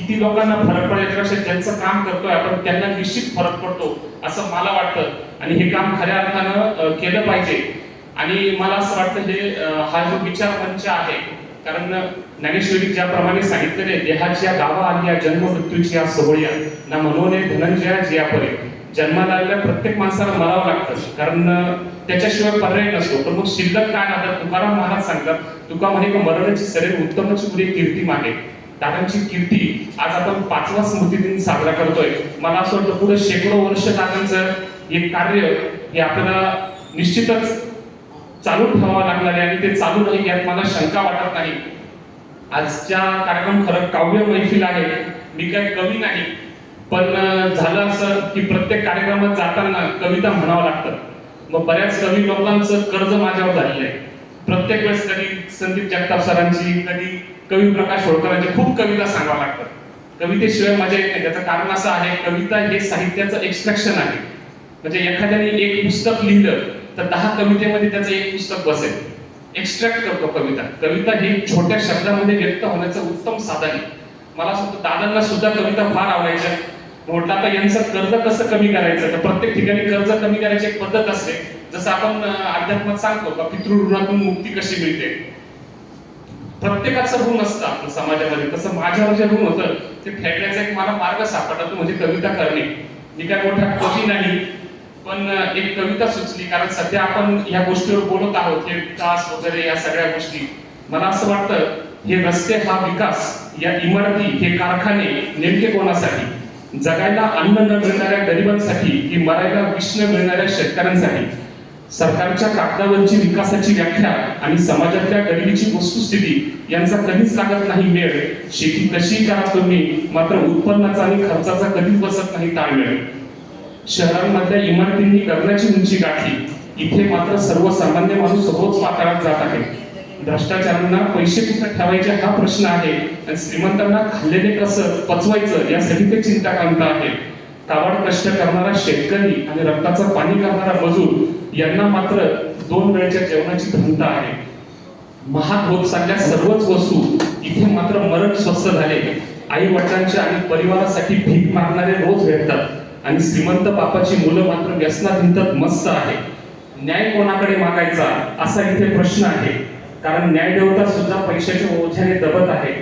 किती लोकांना फरक पडेल याच्यापेक्षा ज्यांचं काम करतोय आपण त्यांना निश्चित फरक पडतो असं मला वाटतं. आणि हे काम खऱ्या अर्थानं केलं पाहिजे. आणि मला असं वाटतं हे हा जो विचार मंच आहे कारण ज्ञानेश्वरी ज्याप्रमाणे सांगितलेले देहाच्या गावा आणि या जन्म मृत्यूची या सोहळ्या ना मनोने धनंजया जियापरे. जन्माला आलेल्या प्रत्येक माणसाला मरावं लागतं. कारण त्याच्याशिवाय पर्याय नसतो. पण मग शिल्लक काय राहतात तुकाराम महाराज सांगतात तुका म्हणे का मरणाची शरीर उत्तमची पुढे कीर्ती मागे दादांची कीर्ती. आज आपण पाचवा स्मृती दिन साजरा करतोय. मला असं वाटतं पुढे शेकडो वर्ष दादांचं हे कार्य हे आपल्याला निश्चितच चालू ठेवावं लागणार आहे आणि ते चालू राहील यात मला शंका वाटत नाही. आजच्या कार्यक्रम खरं काव्य मैफिल आहे. मी काय कवी नाही. पण झालं असं की प्रत्येक कार्यक्रमात जाताना कविता म्हणावं लागतं. मग बऱ्याच कवी लोकांचं कर्ज माझ्यावर झालेलं आहे. प्रत्येक वेळेस कधी संदीप जगताप सरांची कधी कवी प्रकाश होळकरांच्या खूप कविता सांगावं लागतात कवितेशिवाय मजा येत नाही. त्याचं कारण असं आहे कविता हे साहित्याचं एक्स्ट्रॅक्शन आहे. म्हणजे एखाद्याने एक पुस्तक लिहिलं तर दहा कवितेमध्ये त्याचं एक पुस्तक बसेल. एक्स्ट्रॅक्ट करतो कविता. कविता ही छोट्या शब्दामध्ये व्यक्त होण्याचं उत्तम साधन आहे. मला असं दादांना सुद्धा कविता फार आवडायच्या. म्हटलं आता यांचं कर्ज कसं कमी करायचं? तर प्रत्येक ठिकाणी कर्ज कमी करायची एक पद्धत असते. जसं आपण अध्यात्मात सांगतो का पितृ ऋणातून मुक्ती कशी मिळते? प्रत्येकाचं ऋण असतं आपल्या समाजामध्ये. तसं माझ्यावर जे ऋण होतं ते फेडण्याचा एक मला मार्ग सापडला. तो म्हणजे कविता करणे. मी काय मोठा कवी नाही पण एक कविता सुचली. कारण सध्या आपण या गोष्टीवर बोलत आहोत. हे विकास वगैरे या सगळ्या गोष्टी. मला असं वाटतं हे रस्ते हा विकास या इमारती हे कारखाने नेमके कोणासाठी? जगायला अन्न न मिळणाऱ्या गरिबांसाठी की मरायला विष न मिळणाऱ्या शेतकऱ्यांसाठी? सरकारच्या कागदावरची विकासाची व्याख्या आणि समाजातल्या गरिबीची वस्तुस्थिती यांचा कधीच लागत नाही मेळ शेती कशी करा तुम्ही? मात्र उत्पन्नाचा आणि खर्चाचा कधीच बसत नाही ताळमेळ शहरांमधल्या इमारतींनी गगनाची उंची गाठली. इथे मात्र सर्वसामान्य माणूस रोज पातळात जात आहे. भ्रष्टाचारांना पैसे कुठे ठेवायचे हा प्रश्न आहे आणि श्रीमंतांना खाल्लेले कसं पचवायचं यासाठी ते चिंताकांत आहे कावड कष्ट करणारा शेतकरी आणि रक्ताचं पाणी करणारा मजूर यांना मात्र दोन वेळच्या जेवणाची धनता आहे. महाग होत चालल्या सर्वच वस्तू इथे मात्र मरण स्वस्त झाले. आई वडिलांच्या आणि परिवारासाठी भीक मागणारे रोज भेटतात आणि श्रीमंत बापाची मुलं मात्र व्यसना भिंतत मस्त आहे. न्याय कोणाकडे मागायचा असा इथे प्रश्न आहे. कारण न्याय देवता सुद्धा पैशाच्या ओझ्याने दबत आहे.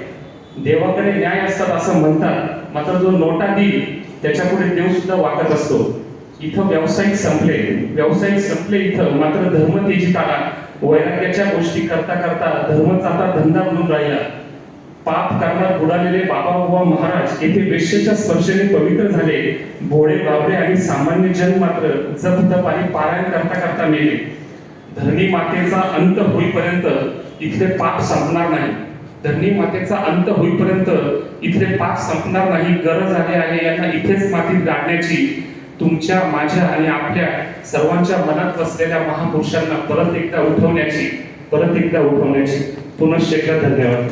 देवाकडे न्याय असतात असं म्हणतात. मात्र जो नोटा देईल त्याच्यापुढे देव सुद्धा वाकत असतो. इथं व्यावसायिक संपले. व्यावसायिक संपले इथं. मात्र धर्म तेजीत आला. वैराग्याच्या गोष्टी करता करता धर्मचा आता धंदा म्हणून राहिला. पाप करण्यात बुडालेले बाबा बुवा महाराज येथे वेश्येच्या स्पर्शेने पवित्र झाले. भोळे बाबरे आणि सामान्य जन मात्र जप तप आणि पारायण करता करता मेले. धरणी मातेचा अंत होईपर्यंत इथले पाप संपणार नाही. धरणी मातेचा अंत होईपर्यंत इथले पाप संपणार नाही गरज आली आहे. यांना इथेच मातीत गाडण्याची तुमच्या माझ्या आणि आपल्या सर्वांच्या मनात बसलेल्या महापुरुषांना परत एकदा उठवण्याची परत एकदा उठवण्याची पुनश्च एकदा धन्यवाद.